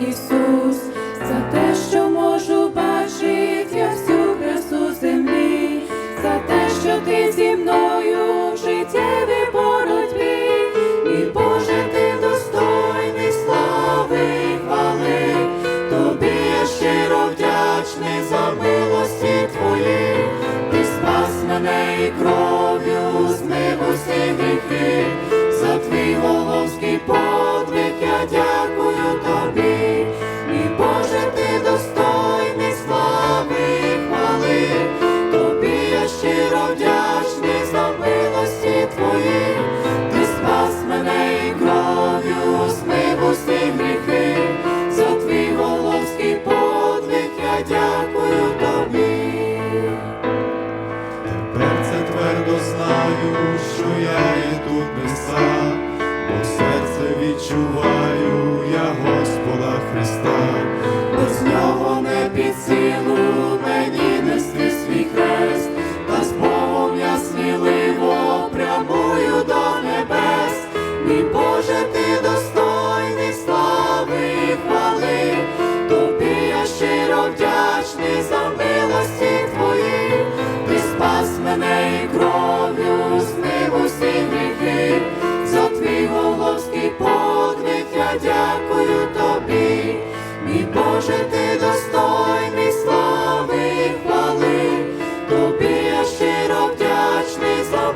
Ісус, за те, що можу бачити я всю красу землі, за те, що ти зі мною в життєвій боротьбі, і Боже, ти достойний слави і хвали, тобі я щиро вдячний за милості твої, ти спас мене і кров'ю, змив усі гріхи, за твій головський пор. дякую тобі, тепер це твердо знаю, що я є тут неса, бо серце відчуваю я Господа Христа. вірю тобі, мій Боже, ти достойний слави, хвали, тобі я щиро вдячний за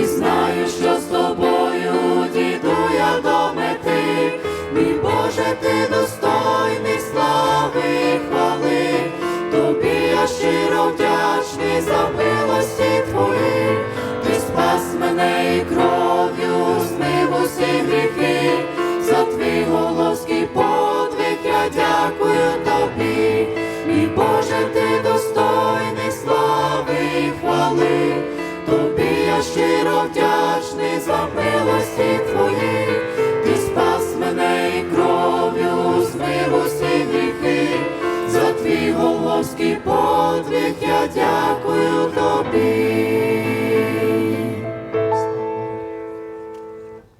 і знаю, що. щиро вдячний за милості твої.